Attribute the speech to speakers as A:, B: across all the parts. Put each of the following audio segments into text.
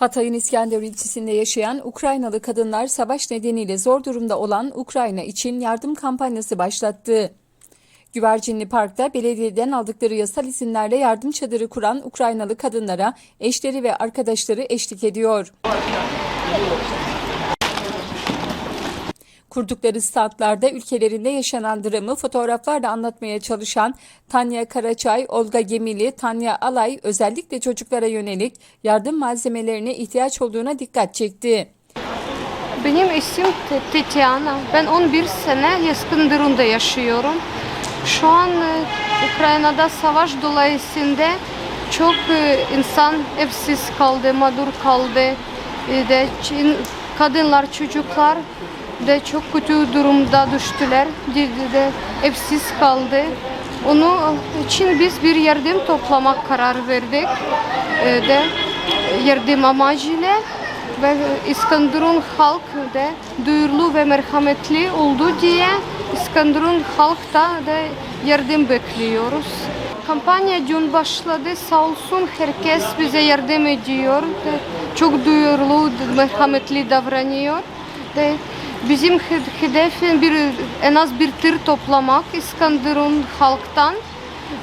A: Hatay'ın İskenderun ilçesinde yaşayan Ukraynalı kadınlar savaş nedeniyle zor durumda olan Ukrayna için yardım kampanyası başlattı. Güvercinli Park'ta belediyeden aldıkları yasal isimlerle yardım çadırı kuran Ukraynalı kadınlara eşleri ve arkadaşları eşlik ediyor. Kurdukları standlarda ülkelerinde yaşanan dramı fotoğraflarla anlatmaya çalışan Tanya Karaçay, Olga Gemili, Tanya Alay özellikle çocuklara yönelik yardım malzemelerine ihtiyaç olduğuna dikkat çekti.
B: Benim isim Te- Tetiana. Ben 11 sene Yeskınderun'da yaşıyorum. Şu an e, Ukrayna'da savaş dolayısıyla çok e, insan evsiz kaldı, mağdur kaldı. E, De kadınlar, çocuklar de çok kötü durumda düştüler. De, de- de evsiz kaldı. Onu için biz bir yardım toplamak karar verdik. E, De yardım amacıyla ve İskenderun halk da duyurlu ve merhametli oldu diye İskenderun halkta da yardım bekliyoruz. Kampanya dün başladı. Sağ olsun herkes bize yardım ediyor. Da Çok duyurlu, merhametli davranıyor. Da Bizim hed- hedefim bir en az bir tır toplamak İskenderun halktan.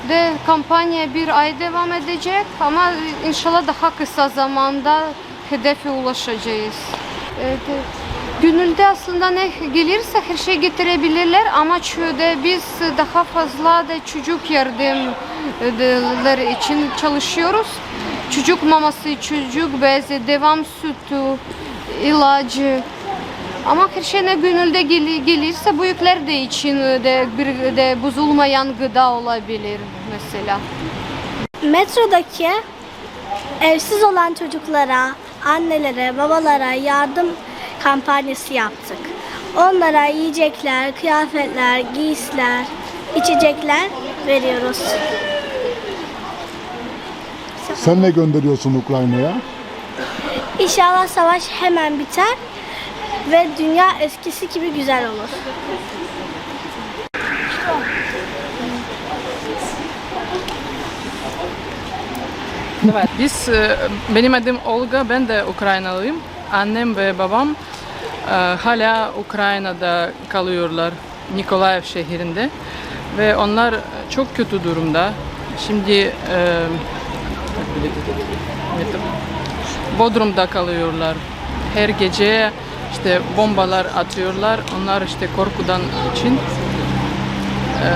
B: De kampanya bir ay devam edecek ama inşallah daha kısa zamanda hedefe ulaşacağız. Evet. Gönülde aslında ne gelirse her şey getirebilirler ama şöyle biz daha fazla da çocuk yardımları için çalışıyoruz. Çocuk maması, çocuk bezi, devam sütü, ilacı. Ama her şey ne gönülde gel- gelirse büyükler de için de bir de bozulmayan gıda olabilir mesela.
C: Metrodaki evsiz olan çocuklara, annelere, babalara yardım kampanyası yaptık. Onlara yiyecekler, kıyafetler, giysiler, içecekler veriyoruz.
D: Sen ne gönderiyorsun Ukrayna'ya?
C: İnşallah savaş hemen biter ve dünya eskisi gibi güzel olur.
E: Evet, biz e, benim adım Olga, ben de Ukraynalıyım. Annem ve babam e, hala Ukrayna'da kalıyorlar, Nikolaev şehrinde ve onlar çok kötü durumda. Şimdi e, Bodrum'da kalıyorlar. Her gece işte bombalar atıyorlar. Onlar işte korkudan için e,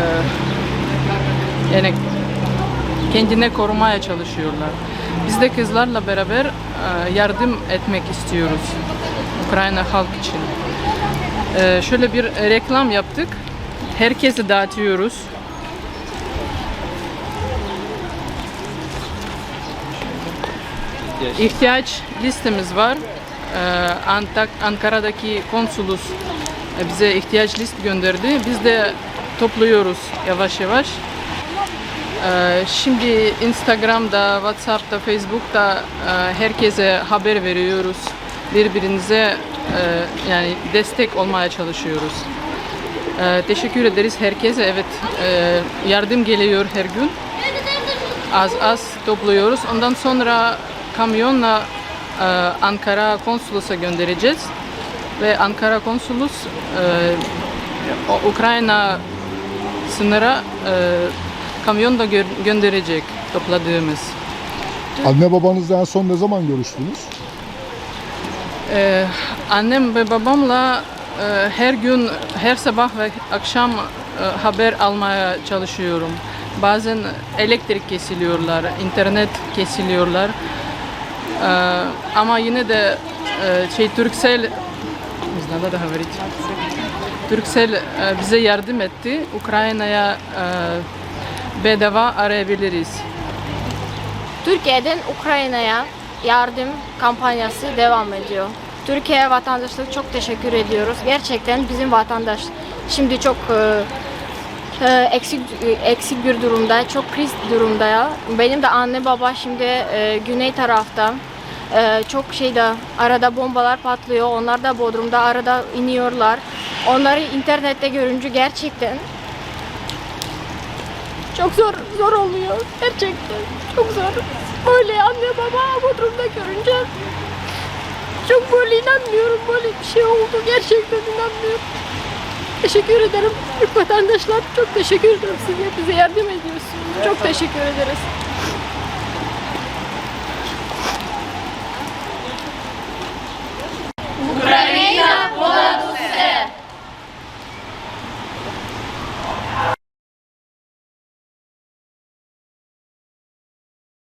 E: yani kendine korumaya çalışıyorlar. Biz de kızlarla beraber e, yardım etmek istiyoruz Ukrayna halk için. E, Şöyle bir reklam yaptık. Herkese dağıtıyoruz. İhtiyaç listemiz var. E, Antak Ankara'daki konsolus e, bize ihtiyaç list gönderdi. Biz de topluyoruz yavaş yavaş. Ee, Şimdi Instagram'da, WhatsApp'ta, Facebook'ta e, herkese haber veriyoruz. Birbirinize e, yani destek olmaya çalışıyoruz. Ee, Teşekkür ederiz herkese. Evet yardım geliyor her gün. Az az topluyoruz. Ondan sonra kamyonla Ankara konsolosa göndereceğiz. Ve Ankara konsolos e, Ukrayna sınıra e, kamyonda gö- gönderecek topladığımız.
D: Anne babanızla en son ne zaman görüştünüz?
E: Ee, annem ve babamla e, her gün, her sabah ve akşam e, haber almaya çalışıyorum. Bazen elektrik kesiliyorlar, internet kesiliyorlar. Ee, ama yine de e, şey Turkcell biz надо говорить. Turkcell e, bize yardım etti. Ukrayna'ya e, bedava arayabiliriz.
F: Türkiye'den Ukrayna'ya yardım kampanyası devam ediyor. Türkiye vatandaşlığı çok teşekkür ediyoruz. Gerçekten bizim vatandaş şimdi çok e, e, eksik eksik bir durumda, çok kriz durumda ya. Benim de anne baba şimdi e, güney tarafta. e, çok şeyde arada bombalar patlıyor. Onlar da Bodrum'da arada iniyorlar. Onları internette görünce gerçekten çok zor zor oluyor gerçekten çok zor. Böyle anne baba Bodrum'da görünce Çok böyle inanmıyorum. Böyle bir şey oldu. Gerçekten inanmıyorum. Teşekkür ederim. Türk vatandaşlar çok teşekkür ederim size. Bize yardım ediyorsunuz. Çok teşekkür ederiz.